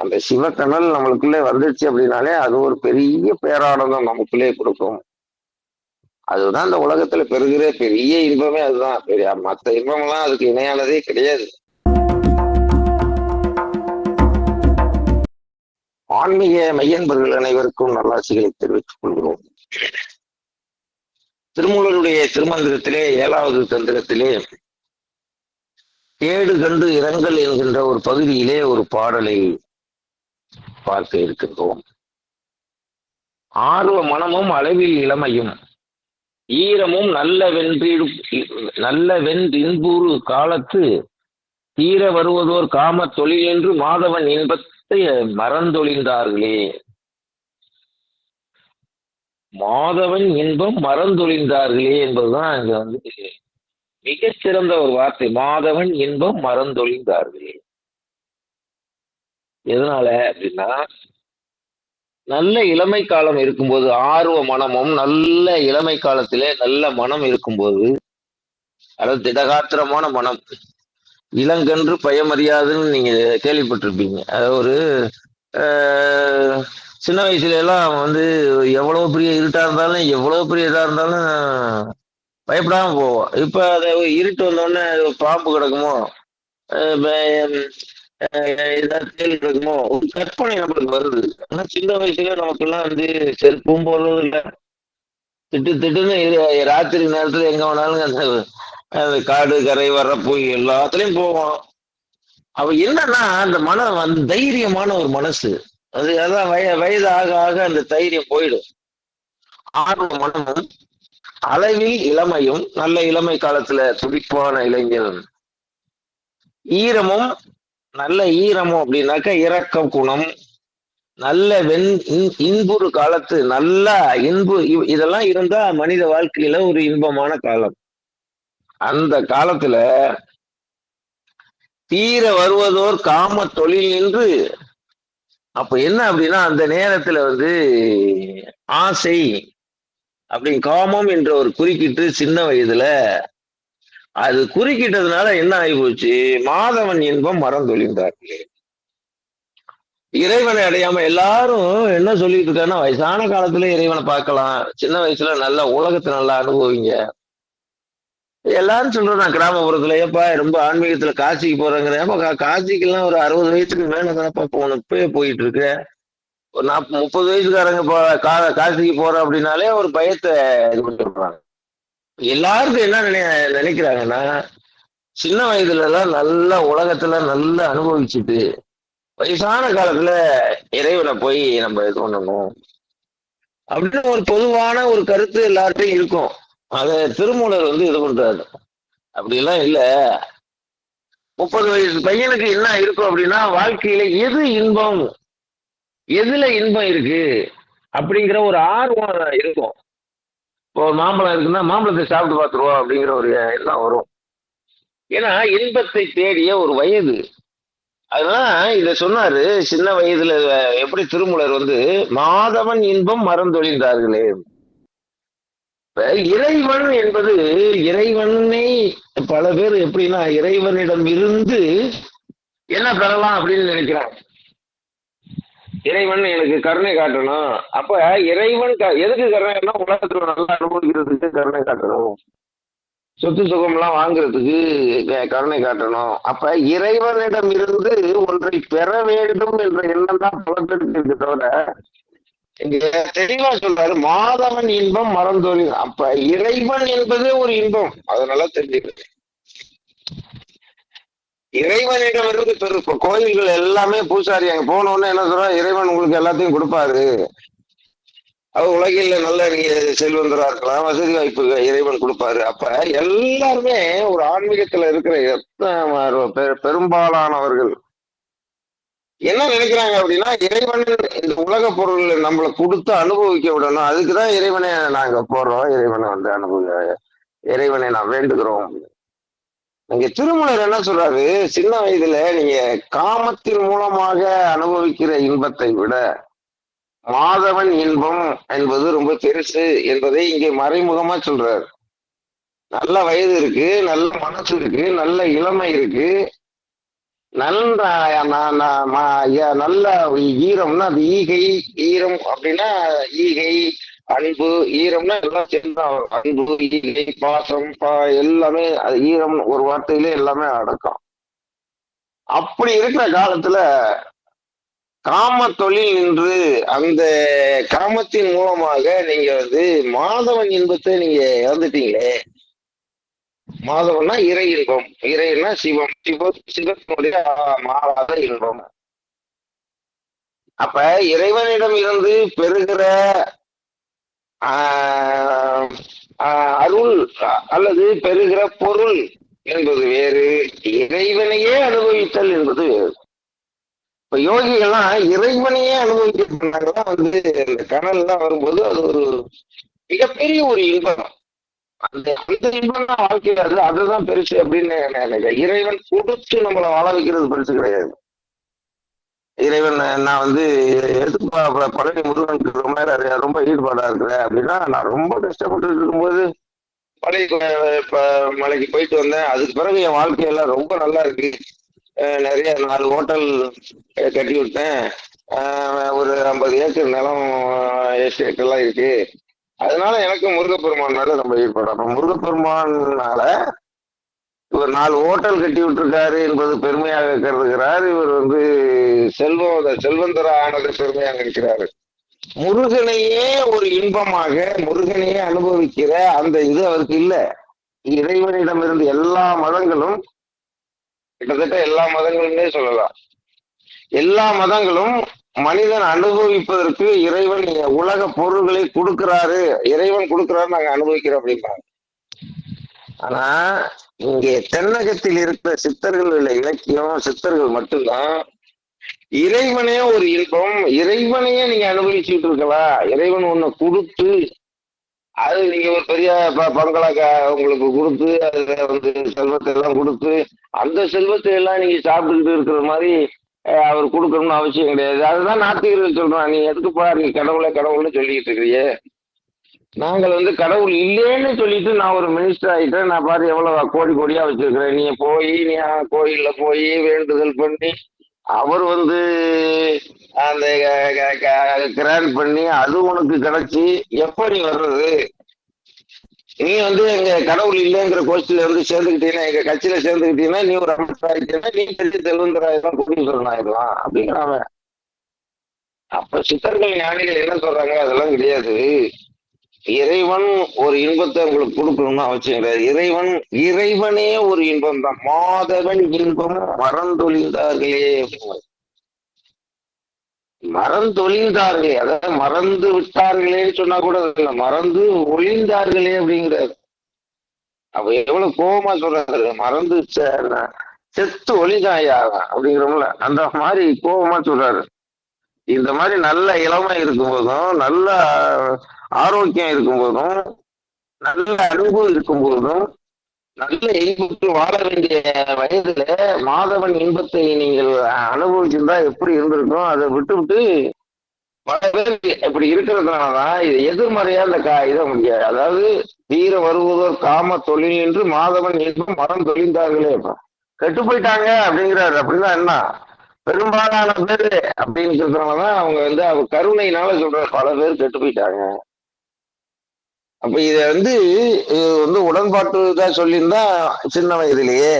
அந்த சிவக்கனல் நம்மளுக்குள்ளே வந்துருச்சு அப்படின்னாலே அது ஒரு பெரிய பேரானந்தம் நமக்குள்ளே கொடுக்கும். அதுதான் அந்த உலகத்துல பெறுகிற பெரிய இன்பமே அதுதான். பெரிய மத்த இன்பமெல்லாம் அதுக்கு இணையானதே கிடையாது. ஆன்மீக மையன்பர்கள் அனைவருக்கும் நல்லாசிகளை தெரிவித்துக் கொள்கிறோம். திருமூலருடைய திருமந்திரத்திலே ஏழாவது தந்திரத்திலே கேடு கண்டு இரங்கல் என்கின்ற ஒரு பகுதியிலே ஒரு பாடலை பார்க்க இருக்கின்றோம் ஆர்வ மனமும் அளவில் இளமையும். ஈரமும் நல்ல வென்றிடு நல்ல வென்றின்பூறு காலத்து தீர வருவதோர் காம தொழில் என்று மாதவன் இன்பத்தை மறந்தொழிந்தார்களே. மாதவன் இன்பம் மறந்தொழிந்தார்களே என்பதுதான் இங்க வந்து மிகச்சிறந்த ஒரு வார்த்தை. மாதவன் இன்பம் மறந்தொழிந்தார்களே. எதனால அப்படின்னா நல்ல இளமை காலம் இருக்கும்போது ஆர்வ மனமும் நல்ல இளமை காலத்திலே நல்ல மனம் இருக்கும்போது அதாவது திடகாத்திரமான மனம் இளங்கன்று பயமறியாதுன்னு நீங்க கேள்விப்பட்டிருப்பீங்க. அது ஒரு சின்ன வயசுல எல்லாம் வந்து எவ்வளவு பெரிய இருட்டா இருந்தாலும் எவ்வளவு பெரிய இதா இருந்தாலும் பயப்படாம போவோம். இப்ப அதை இருட்டு வந்தோடனே பாம்பு கிடக்குமோ ஏதாவது தேல் ஒரு கற்பனை நம்மளுக்கு வருது. ஆனா சின்ன வயசுல நமக்கு எல்லாம் வந்து செருப்பும் போடுறதும் இல்லை. திட்டு திட்டுன்னு ராத்திரி நேரத்துல எங்க வேணாலும் அந்த அந்த காடு கரை வரப்பு எல்லாத்துலயும் போவோம். அவ என்னன்னா அந்த மனம் அந்த தைரியமான ஒரு மனசு. அது அதான் வய வயது ஆக ஆக அந்த தைரியம் போயிடும். ஆர்வ மனமும் அளவில் இளமையும் நல்ல இளமை காலத்துல துடிப்பான இளைஞர் ஈரமும் நல்ல ஈரமும் அப்படின்னாக்கா இரக்க குணம். நல்ல வெண் இன்புறு காலத்து நல்ல இன்பு இதெல்லாம் இருந்தா மனித வாழ்க்கையில ஒரு இன்பமான காலம். அந்த காலத்துல தீர வருவதோர் காம தொழில் என்று அப்ப என்ன அப்படின்னா அந்த நேரத்துல வந்து ஆசை அப்படி காமம் என்ற ஒரு குறுக்கிட்டு சின்ன வயதுல அது குறுக்கிட்டதுனால என்ன ஆகி போச்சு மாதவன் இன்பம் மறந்தொழிந்தார். இறைவனை அடையாம எல்லாரும் என்ன சொல்லிட்டு இருக்காங்கன்னா வயசான காலத்துல இறைவனை பார்க்கலாம். சின்ன வயசுல நல்லா உலகத்தை நல்லா அனுபவிங்க. எல்லாரும் சொல்றோம் நான் கிராமப்புறத்துல ஏப்பா ரொம்ப ஆன்மீகத்துல காசிக்கு போறேங்கிற ஏப்பா காசிக்கெல்லாம் ஒரு அறுபது வயசுக்கு மேல தானப்பா போகணும் இப்பயே போயிட்டு இருக்க. ஒரு நாற்பது முப்பது வயசுக்காரங்க போ கா காசிக்கு போற அப்படின்னாலே ஒரு பயத்தை இது பண்ணிடுறாங்க. எல்லாருக்கும் என்ன நினை நினைக்கிறாங்கன்னா சின்ன வயதுல எல்லாம் நல்ல உலகத்துல நல்லா அனுபவிச்சுட்டு வயசான காலத்துல இறைவனை போய் நம்ம இது பண்ணணும். அப்படின்னு ஒரு பொதுவான ஒரு கருத்து எல்லார்ட்டையும் இருக்கும். அதை திருமூலர் வந்து இது பண்றாரு. அப்படிலாம் இல்லை. முப்பது வயசு பையனுக்கு என்ன இருக்கும் அப்படின்னா வாழ்க்கையில எது இன்பம்? எதுல இன்பம் இருக்கு? அப்படிங்கிற ஒரு ஆர்வம் இருக்கும். இப்போ மாம்பழம் இருக்குன்னா மாம்பழத்தை சாப்பிட்டு பார்த்துருவோம் அப்படிங்கிற ஒரு எண்ணம் வரும். ஏன்னா இன்பத்தை தேடிய ஒரு வயது. அதனால இதை சொன்னாரு சின்ன வயதுல எப்படி திருமூலர் வந்து மாதவன் இன்பம் மறந்தொழிந்தார்களே. இறைவன் என்பது இறைவனை பல பேர் எப்படின்னா இறைவனிடம் இருந்து என்ன பெறலாம் அப்படின்னு நினைக்கிறாங்க. இறைவன் எனக்கு கருணை காட்டணும். அப்ப இறைவன் எதுக்கு கருணைன்னா உலகத்துல நல்லா அனுபவிக்கிறதுக்கு கருணை காட்டணும். சொத்து சுகம்லாம் வாங்குறதுக்கு கருணை காட்டணும். அப்ப இறைவனிடம் இருந்து ஒன்றை பெற வேண்டும் என்ற எண்ணம் தான் புலப்பெருக்கு தவிர இங்க தெளிவா சொல்றாரு மாதவன் இன்பம் மறந்தோழி அப்ப இறைவன் என்பதே ஒரு இன்பம். அதனால தெரிஞ்சுக்கிறது இறைவனிடம் இருந்து இப்போ கோயில்கள் எல்லாமே பூசாரி அங்க போன என்ன சொல்றா இறைவன் உங்களுக்கு எல்லாத்தையும் கொடுப்பாரு. அவர் உலகில் நல்ல நீங்க செல்வந்தரா இருக்கலாம் வசதி வாய்ப்பு இறைவன் கொடுப்பாரு. அப்ப எல்லாருமே ஒரு ஆன்மீகத்துல இருக்கிற பெரும்பாலானவர்கள் என்ன நினைக்கிறாங்க அப்படின்னா இறைவன் இந்த உலக பொருள் நம்மளை கொடுத்து அனுபவிக்க விடணும். அதுக்குதான் இறைவனை நாங்க போறோம் இறைவனை வந்து அனுபவி இறைவனை நான் வேண்டுகிறோம். இங்க திருமணர் என்ன சொல்றாரு? சின்ன வயதுல நீங்க காமத்தின் மூலமாக அனுபவிக்கிற இன்பத்தை விட மாதவன் இன்பம் என்பது ரொம்ப பெருசு என்பதை இங்கே மறைமுகமா சொல்றாரு. நல்ல வயது இருக்கு நல்ல மனசு இருக்கு நல்ல இளமை இருக்கு. நல்ல நல்ல ஈரம்னா அது ஈகை ஈரம் அப்படின்னா ஈகை அன்பு ஈரம்னா எல்லாம் சேர்ந்தா வரும். அன்பு ஈகை பாசம் பா எல்லாமே அது ஈரம் ஒரு வார்த்தையிலே எல்லாமே அடக்கம். அப்படி இருக்கிற காலத்துல காம தொழில் என்று அந்த காமத்தின் மூலமாக நீங்க வந்து மாதவன் இன்பத்தை நீங்க இழந்துட்டீங்களே. மாதவன்னா இறை இன்பம். இறைன்னா சிவம். சிவ சிவத்தினுடைய மாறாத இன்பம். அப்ப இறைவனிடம் இருந்து பெறுகிற அருள் அல்லது பெறுகிற பொருள் என்பது வேறு இறைவனையே அனுபவித்தல் என்பது வேறு. இப்ப யோகிகள்லாம் இறைவனையே அனுபவிக்கிறாங்கன்னா வந்து இந்த கடல்லாம் வரும்போது அது ஒரு மிகப்பெரிய ஒரு இன்பம். அந்த அந்த இன்பம் தான் வாழ்க்கையாது அதுதான் பெருசு அப்படின்னு நினைக்கிறேன். இறைவன் கொடுத்து நம்மளை வாழ வைக்கிறது பெருசு கிடையாது. இறைவன் நான் வந்து எதுக்கு பழனி முருகனுக்கு ரொம்ப நேரம் ரொம்ப ஈடுபாடா இருக்கிறேன் அப்படின்னா நான் ரொம்ப கஷ்டப்பட்டு இருக்கும்போது பழைய மலைக்கு போயிட்டு வந்தேன். அதுக்கு பிறகு என் வாழ்க்கையெல்லாம் ரொம்ப நல்லா இருக்கு. நிறைய நாலு ஹோட்டல் கட்டி விட்டேன். ஒரு ஐம்பது ஏக்கர் நிலம் எஸ்டேட் எல்லாம் இருக்கு. அதனால எனக்கு முருகப்பெருமான் மேல ரொம்ப ஈடுபாடு. அப்ப முருகப்பெருமானால இவர் நாலு ஹோட்டல் கட்டி விட்டுருக்காரு என்பது பெருமையாக கருதுகிறார். இவர் வந்து செல்வம் செல்வந்தரா ஆனது பெருமையாக இருக்கிறாரு. முருகனையே ஒரு இன்பமாக முருகனையே அனுபவிக்கிற அந்த இது அவருக்கு இல்லை. இறைவனிடம் இருந்து எல்லா மதங்களும் கிட்டத்தட்ட எல்லா மதங்களுமே சொல்லலாம். எல்லா மதங்களும் மனிதன் அனுபவிப்பதற்கு இறைவன் உலக பொருள்களை கொடுக்கிறாரு. இறைவன் கொடுக்கிறாரு நாங்க அனுபவிக்கிறோம் அப்படிம்பாங்க. ஆனா இங்கே தென்னகத்தில் இருக்கிற சித்தர்கள் உள்ள இலக்கியம் சித்தர்கள் மட்டும்தான். இறைவனே ஒரு இன்பம். இறைவனையே நீங்க அனுபவிச்சுட்டு இருக்கலாம் இறைவன் ஒண்ணு கொடுத்து அது நீங்க ஒரு பெரிய ப- பங்களா உங்களுக்கு கொடுத்து அதுல வந்து செல்வத்தை எல்லாம் கொடுத்து அந்த செல்வத்தை எல்லாம் நீங்க சாப்பிட்டுக்கிட்டு இருக்கிற மாதிரி அவர் கொடுக்கணும்னு அவசியம் கிடையாது. அதுதான் நாத்திகர்கள் சொல்றான் நீ எதுக்குப்பா நீ கடவுளை கடவுள்னு சொல்லிட்டு இருக்கிறியே? நாங்கள் வந்து கடவுள் இல்லைன்னு சொல்லிட்டு நான் ஒரு மினிஸ்டர் ஆகிட்டேன் நான் பாரு எவ்வளவு கோடி கோடியா வச்சிருக்கிறேன். நீ போய் நீ கோயில்ல போய் வேண்டுதல் பண்ணி அவர் வந்து அந்த கிராண்ட் பண்ணி அது உனக்கு கிடைச்சி எப்படி நீ வர்றது? நீ வந்து எங்க கடவுள் இல்லைங்கிற கோஷ்டில வந்து சேர்ந்துக்கிட்டீங்கன்னா எங்க கட்சியில சேர்ந்துக்கிட்டீங்கன்னா நீ ஒரு அமைச்சர் ஆயிட்டீங்கன்னா நீ பெரிய தெலுந்தராயிரம் கோடீஸ்வரன் ஆயிடலாம் அப்படிங்கிறாங்க. அப்ப சித்தர்கள் ஞானிகள் என்ன சொல்றாங்க அதெல்லாம் கிடையாது. இறைவன் ஒரு இன்பத்தை உங்களுக்கு கொடுக்கணும்னு அவசியம் கிடையாது. இறைவன் இறைவனே ஒரு இன்பம் தான் மாதவன் இன்பம் மறந்தொழிந்தார்களே. மறந்தொழிந்தார்களே. அதாவது மறந்து விட்டார்களேன்னு சொன்னா கூட இல்ல. மறந்து ஒழிந்தார்களே அப்படிங்கிறாரு. அப்ப எவ்வளவு கோபமா சொல்றாரு. மறந்து செத்து ஒளிதாயா அப்படிங்கிறோம்ல. அந்த மாதிரி கோபமா சொல்றாரு. இந்த மாதிரி நல்ல இளமை இருக்கும்போதும் நல்ல ஆரோக்கியம் இருக்கும்போதும் நல்ல அன்பு இருக்கும்போதும் நல்ல இன்பத்து வாழ வேண்டிய வயதுல மாதவன் இன்பத்தை நீங்கள் அனுபவிச்சிருந்தா எப்படி இருந்திருக்கும்? அதை விட்டு விட்டு பல பேர் இப்படி இருக்கிறதுனாலதான் இது எதிர்மறையா இந்த கா இதை முடியாது அதாவது வீர வருவதோர் காம தொழில் என்று மாதவன் இன்பம் மரம் தொழிந்தார்களே. கெட்டு போயிட்டாங்க அப்படிங்கிறாரு. அப்படிதான் என்ன? பெரும்பாலான பேர் அப்படிங்கிறதுனாலதான் அவங்க வந்து அவங்க கருணையினால சொல்ற பல பேர் கெட்டு போயிட்டாங்க. அப்ப இத வந்து இது வந்து உடன்பாட்டு தான் சொல்லியிருந்தா சின்ன வயதிலேயே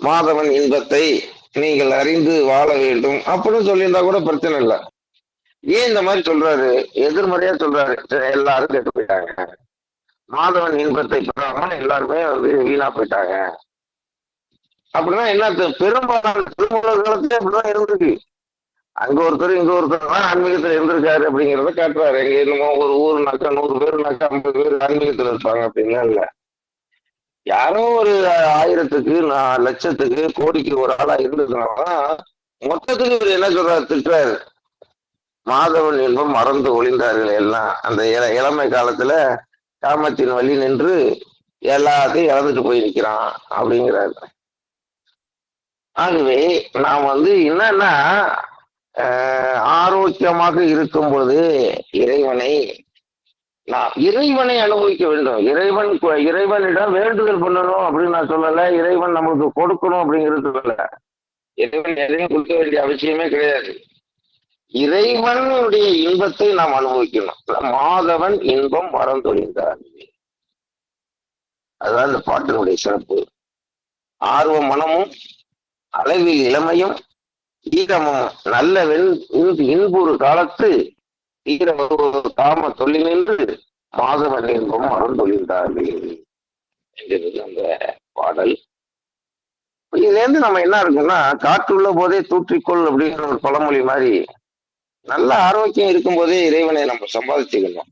மாதவன் இன்பத்தை நீங்கள் அறிந்து வாழ வேண்டும் அப்படின்னு சொல்லியிருந்தா கூட பிரச்சனை இல்லை. ஏன் இந்த மாதிரி சொல்றாரு? எதிர்மறையா சொல்றாரு. எல்லாரும் கெட்டு போயிட்டாங்க. மாதவன் இன்பத்தை பெறாமல் எல்லாருமே வந்து வீணா போயிட்டாங்க. அப்படின்னா என்ன பெரும்பாலான திருமண காலத்துல அப்படிதான் இருந்திருக்கு. அங்க ஒருத்தர் இங்க ஒருத்தர் தான் ஆன்மீகத்துல இருந்திருக்காரு அப்படிங்கிறத காட்டுறாரு. எங்க என்னமோ ஒரு ஊருனாக்கா நூறு பேருனாக்கா ஐம்பது பேர் ஆன்மீகத்துல இருப்பாங்க அப்படின்னா இல்ல. யாரோ ஒரு ஆயிரத்துக்கு நான் லட்சத்துக்கு கோடிக்கு ஒரு ஆளா இருந்ததுனாலதான் மொத்தத்துக்கு இவர் என்ன சொல்றாரு திட்டுறாரு. மாதவன் இன்பம் மறந்து ஒளிந்தார்கள் எல்லாம். அந்த இள இளமை காலத்துல காமத்தின் வழி நின்று எல்லாத்தையும் இழந்துட்டு போய் நிற்கிறான் அப்படிங்கிறாரு. ஆகவே நாம் வந்து என்னன்னா ஆரோக்கியமாக இருக்கும் பொழுது இறைவனை நான் இறைவனை அனுபவிக்க வேண்டும். இறைவன் இறைவனிடம் வேண்டுதல் பண்ணணும் அப்படின்னு நான் சொல்லல. இறைவன் நமக்கு கொடுக்கணும் அப்படிங்கிறது சொல்லல. இறைவன் எதையும் கொடுக்க வேண்டிய அவசியமே கிடையாது. இறைவனுடைய இன்பத்தை நாம் அனுபவிக்கணும். மாதவன் இன்பம் மறந்தொழிந்தார் அதுதான் இந்த பாட்டினுடைய சிறப்பு. ஆர்வ மனமும் அளவில் இளமையும் ஈரமும் நல்ல வெண் இன்பு- இன்புறு காலத்து ஈர தாம தொழில் என்று மாதவன் இன்பம் அருந்தொழிந்தார்கள் என்கிறது அந்த பாடல். இதுல இருந்து நம்ம என்ன இருக்குன்னா காற்றுள்ள போதே தூற்றிக்கொள் அப்படிங்கிற ஒரு பழமொழி மாதிரி நல்ல ஆரோக்கியம் இருக்கும் போதே இறைவனை நம்ம சம்பாதிச்சுக்கணும்.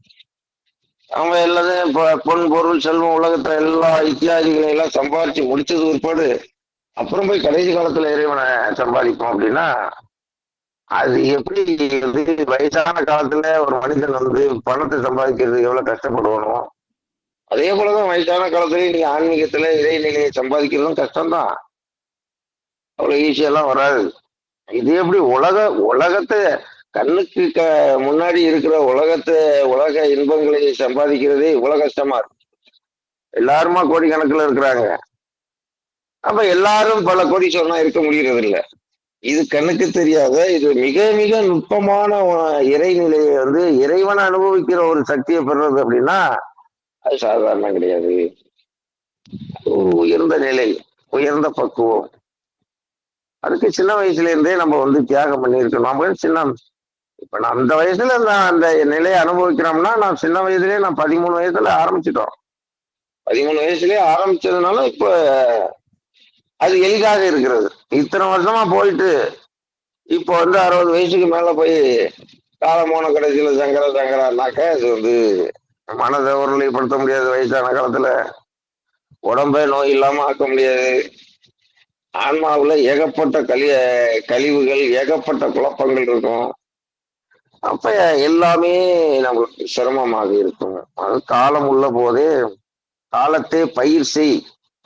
அவங்க எல்லாத்தையும் இப்போ பொன் பொருள் செல்வம் உலகத்துல எல்லா இத்தியாதிகளை எல்லாம் சம்பாதிச்சு முடிச்சது பிற்பாடு அப்புறம் போய் கடைசி காலத்துல இறைவனை சம்பாதிப்போம் அப்படின்னா அது எப்படி வந்து வயசான காலத்துல ஒரு மனிதன் வந்து பணத்தை சம்பாதிக்கிறது எவ்வளவு கஷ்டப்படுவானோ அதே போலதான் வயசான காலத்துல நீ ஆன்மீகத்துல இறைநிலையை சம்பாதிக்கிறதும் கஷ்டம்தான். அவ்வளவு ஈஸியெல்லாம் வராது. இது எப்படி உலக உலகத்தை கண்ணுக்கு க முன்னாடி இருக்கிற உலகத்தை உலக இன்பங்களை சம்பாதிக்கிறதே இவ்வளவு கஷ்டமா இருக்கு. எல்லாருமா கோடிக்கணக்கில் இருக்கிறாங்க. அப்ப எல்லாரும் பல கோடி சொன்னா இருக்க முடிகிறது இல்லை இது கண்ணுக்கு தெரியாத இது மிக மிக நுட்பமான இறைநிலையை வந்து இறைவனை அனுபவிக்கிற ஒரு சக்தியை பெறுறது அப்படின்னா அது சாதாரணம் கிடையாது. ஒரு உயர்ந்த நிலை உயர்ந்த பக்குவம். அதுக்கு சின்ன வயசுல இருந்தே நம்ம வந்து தியாகம் பண்ணியிருக்கோம். நம்ம சின்ன இப்ப நான் அந்த வயசுல நான் அந்த நிலையை அனுபவிக்கிறோம்னா நான் சின்ன வயசுலயே நான் பதிமூணு வயசுல ஆரம்பிச்சிட்டோம். பதிமூணு வயசுலயே ஆரம்பிச்சதுனால இப்ப அது எளிதாக இருக்கிறது. இத்தனை வருஷமா போயிட்டு இப்போ வந்து அறுபது வயசுக்கு மேல போய் காலமான கடைசியில சங்கர சங்கரானாக்க அது வந்து மனதை உருளைப்படுத்த முடியாது. வயசான காலத்துல உடம்பே நோய் இல்லாம ஆக்க முடியாது. ஆன்மாவில் ஏகப்பட்ட கலி கழிவுகள் ஏகப்பட்ட குழப்பங்கள் இருக்கும். அப்ப எல்லாமே நம்மளுக்கு சிரமமாக இருக்கும். அது காலம் உள்ள போதே காலத்தை பயிர் செய்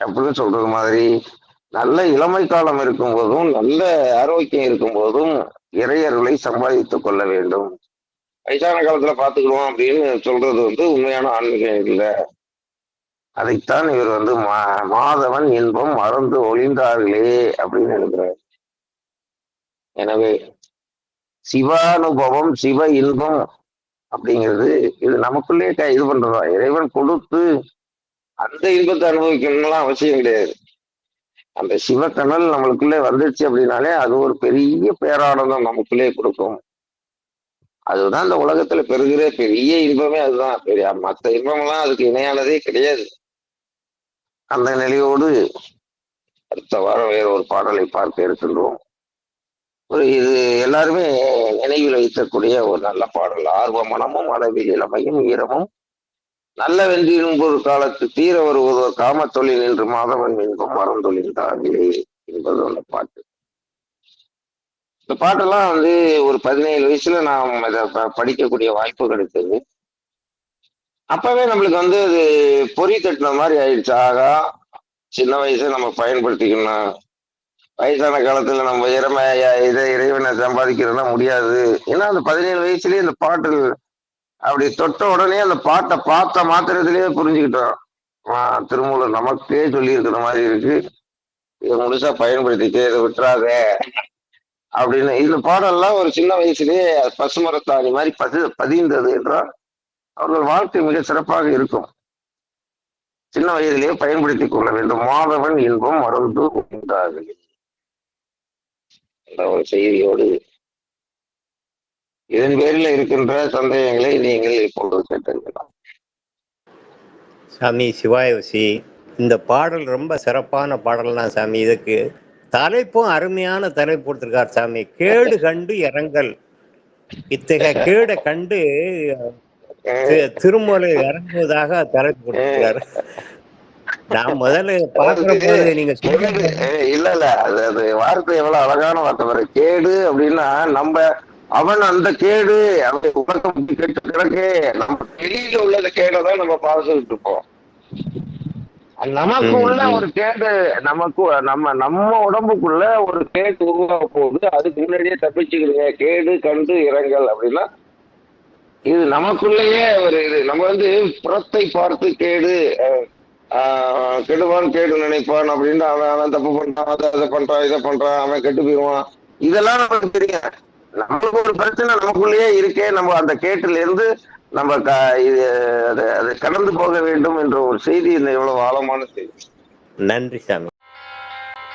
அப்படின்னு சொல்றது மாதிரி நல்ல இளமை காலம் இருக்கும் போதும் நல்ல ஆரோக்கியம் இருக்கும் போதும் இறையர்களை சம்பாதித்துக் கொள்ள வேண்டும். வயசான காலத்துல பாத்துக்கிடுவோம் அப்படின்னு சொல்றது வந்து உண்மையான ஆன்மீகம் இல்லை. அதைத்தான் இவர் வந்து மா- மாதவன் இன்பம் மறந்து ஒளிந்தார்களே அப்படின்னு எழுதுறார் எனவே சிவானுபவம் சிவ இன்பம் அப்படிங்கிறது இது நமக்குள்ளே இது பண்றதா? இறைவன் கொடுத்து அந்த இன்பத்தை அனுபவிக்கணும்லாம் அவசியம் கிடையாது. அந்த சிவக்கணல் நம்மளுக்குள்ளே வந்துருச்சு அப்படின்னாலே அது ஒரு பெரிய பேரானந்தம் நமக்குள்ளே கொடுக்கும். அதுதான் இந்த உலகத்துல பெறுகிற பெரிய இன்பமே அதுதான். பெரிய மற்ற இன்பம்லாம் அதுக்கு இணையானதே கிடையாது. அந்த நிலையோடு அடுத்த வாரம் வேற ஒரு பாடலை பார்க்க இருக்கின்றோம். ஒரு இது எல்லாருமே நினைவில் வைக்கக்கூடிய ஒரு நல்ல பாடல். ஆர்வ மனமும் அளவில் இளமையும் ஈரமும் நல்ல வென்றிடும் ஒரு காலத்து தீர வருவது காமத்தொழில் என்று மாதவன் இன்பம் மறந்தொழிந்தார்களே என்பது அந்த பாட்டு. இந்த பாட்டெல்லாம் வந்து ஒரு பதினேழு வயசுல நான் இதை படிக்கக்கூடிய வாய்ப்பு கிடைத்தது. அப்பவே நம்மளுக்கு வந்து அது பொறி தட்டின மாதிரி ஆயிடுச்சு. ஆகா சின்ன வயசை நம்ம பயன்படுத்திக்கணும். வயசான காலத்துல நம்ம இறமையா இதை இறைவனை சம்பாதிக்கிறதுனா முடியாது. ஏன்னா அந்த பதினேழு வயசுலயே இந்த பாட்டு அப்படி தொட்ட உடனே அந்த பாட்டை பார்த்த மாத்திரத்திலேயே புரிஞ்சுக்கிட்டோம். ஆஹ் திருமூலர் நமக்கே சொல்லி இருக்கிற மாதிரி இருக்கு. இதை முழுசா பயன்படுத்திட்டு இதை விட்டுறாத அப்படின்னு. இந்த பாடெல்லாம் ஒரு சின்ன வயசுலயே பசுமரத்தாணி மாதிரி பதி பதிந்தது என்றால் அவர்கள் வாழ்க்கை மிக சிறப்பாக இருக்கும். சின்ன வயதிலேயே பயன்படுத்திக் கொள்ள வேண்டும். மாதவன் இன்பம் மறந்து உண்டாகவில்லை என்ற ஒரு செய்தியோடு இதன் பேரில் இருக்கின்ற சந்தேகங்களை நீங்கள் இப்பொழுது கேட்டிருக்கலாம் சாமி சிவாயவசி இந்த பாடல் ரொம்ப சிறப்பான பாடல் தான் சாமி இதுக்கு தலைப்பும் அருமையான தலைப்பு கொடுத்திருக்கார் சாமி. கேடு கண்டு இறங்கல். இத்தகைய கேடை கண்டு திருமலை இறங்குவதாக தலைப்பு கொடுத்திருக்காரு. நான் முதல்ல பார்க்கிற போது நீங்க அஹ் இல்ல இல்ல. அது வார்த்தை எவ்வளவு அழகான வார்த்தை வர கேடு அப்படின்னா நம்ம அவன் அந்த கேடு அவன் இப்படி கெட்டு கிடக்கு நம்ம வெளியில உள்ள கேடை தான் நம்ம பார்த்துக்கிட்டு இருப்போம் நமக்கு உள்ள. ஒரு கேடு நமக்கு நம்ம நம்ம உடம்புக்குள்ள ஒரு கேடு உருவாக போகுது. அதுக்கு முன்னாடியே தப்பிச்சுக்கிறீங்க. கேடு கண்டு இரங்கல் அப்படின்னா இது நமக்குள்ளேயே ஒரு இது. நம்ம வந்து புறத்தை பார்த்து கேடு கெடுவான் கேடு நினைப்பான் அப்படின்னு அவன் அவன் தப்பு பண்றான் அதை அதை பண்றான் இதை பண்றான் அவன் கெட்டு போயிடுவான். இதெல்லாம் நமக்கு தெரியும் நமக்கு ஒரு பிரச்சனை நமக்குள்ளேயே இருக்கே நம்ம அந்த கேட்டுல இருந்து நம்ம க இது அது அது கடந்து போக வேண்டும் என்ற ஒரு செய்தி இந்த எவ்வளவு ஆழமான செய்தி. நன்றி சாமி.